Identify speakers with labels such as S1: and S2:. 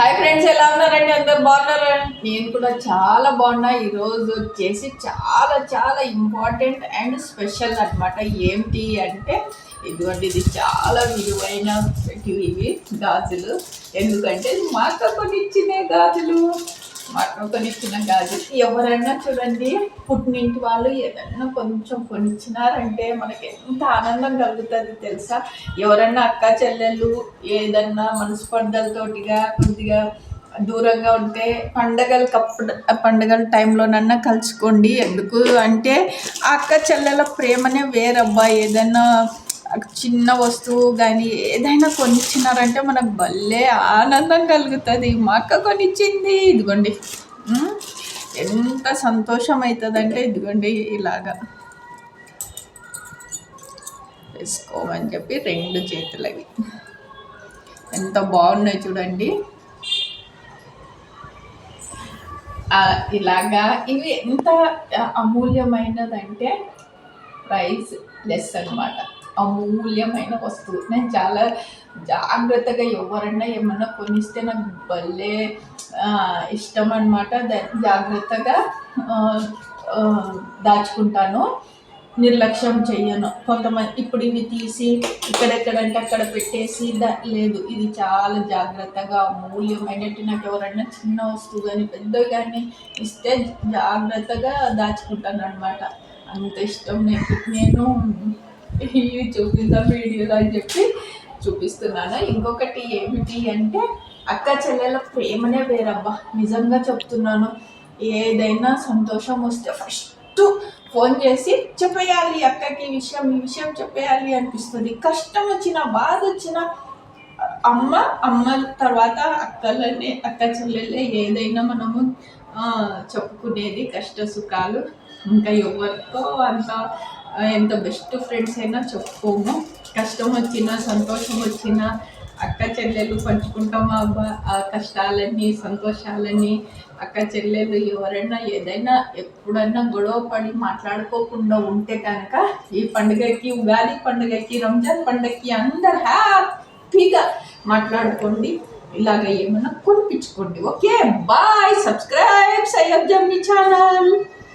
S1: Hi friends ఎలా ఉన్నారండి? అందరు బాగున్నారా? నేను కూడా చాలా బాగున్నా. ఈరోజు వచ్చేసి చాలా చాలా ఇంపార్టెంట్ అండ్ స్పెషల్ అనమాట ఏంటి అంటే ఇదిగోండి ఇది చాలా విలువైన ఇవి గాజులు. ఎందుకంటే మా అక్క గాజులు. మా అక్క కాదు. ఇచ్చిన ఎవరైనా చూడండి పుట్టినింటి వాళ్ళు ఏదైనా కొంచెం కొనిచ్చినారంటే మనకి ఎంత ఆనందం కలుగుతుంది తెలుసా? ఎవరన్నా అక్క చెల్లెళ్ళు ఏదన్నా మనస్పర్ధలతోటిగా కొద్దిగా దూరంగా ఉంటే పండగల కప్పుడు పండగల టైంలోనన్నా కలుసుకోండి. ఎందుకు అంటే ఆ అక్క చెల్లెల ప్రేమనే వేరబ్బా. ఏదన్నా చిన్న వస్తువు కానీ ఏదైనా కొనిచ్చినారంటే మనకు భలే ఆనందం కలుగుతుంది. మా అక్క కొనిచ్చింది. ఇదిగోండి. ఎంత సంతోషం అవుతుందంటే ఇదిగోండి ఇలాగా. వేసుకోమని చెప్పి రెండు చేతులవి. ఎంత బాగున్నాయి చూడండి. ఇలాగా ఇవి ఎంత అమూల్యమైనదంటే ప్రైస్ లెస్ అన్నమాట. అమూల్యమైన వస్తువు నేను చాలా జాగ్రత్తగా ఎవరన్నా ఏమన్నా కొనిస్తే నాకు భలే ఇష్టం అనమాట జాగ్రత్తగా దాచుకుంటాను నిర్లక్ష్యం చెయ్యను కొంతమంది ఇప్పుడు ఇవి తీసి ఇక్కడెక్కడంటే అక్కడ పెట్టేసి దా లేదు ఇది చాలా జాగ్రత్తగా అమూల్యమైనట్టు నాకు ఎవరైనా చిన్న వస్తువు కానీ పెద్దవి కానీ ఇస్తే జాగ్రత్తగా దాచుకుంటాను అనమాట అంత ఇష్టం నేను నేను ఇవి చూపిద్దాం వీడియోలో అని చెప్పి చూపిస్తున్నాను. ఇంకొకటి ఏమిటి అంటే అక్క చెల్లెల ప్రేమనే వేరబ్బా. నిజంగా చెప్తున్నాను. ఏదైనా సంతోషం వస్తే ఫస్ట్ ఫోన్ చేసి చెప్పేయాలి అక్కకి ఈ విషయం ఈ విషయం చెప్పేయాలి అనిపిస్తుంది. కష్టం వచ్చినా బాధ వచ్చిన అమ్మ అమ్మ తర్వాత అక్కలనే అక్క చెల్లెలే ఏదైనా మనము చెప్పుకునేది కష్ట సుఖాలు. ఇంకా ఎవరితో అంత ఎంత బెస్ట్ ఫ్రెండ్స్ అయినా చెప్పుకోము. కష్టం వచ్చినా సంతోషం వచ్చినా అక్క చెల్లెలు పంచుకుంటామా అబ్బా. ఆ కష్టాలని సంతోషాలని అక్క చెల్లెలు ఎవరైనా ఏదైనా ఎప్పుడైనా గొడవ పడి మాట్లాడుకోకుండా ఉంటే కనుక ఈ పండుగకి ఉగాది పండుగకి రంజాన్ పండుగకి అందరు హ్యాపీగా మాట్లాడుకోండి. ఇలాగ ఏమైనా కొనిపించుకోండి. Okay bye. Subscribe Syed Jammi channel.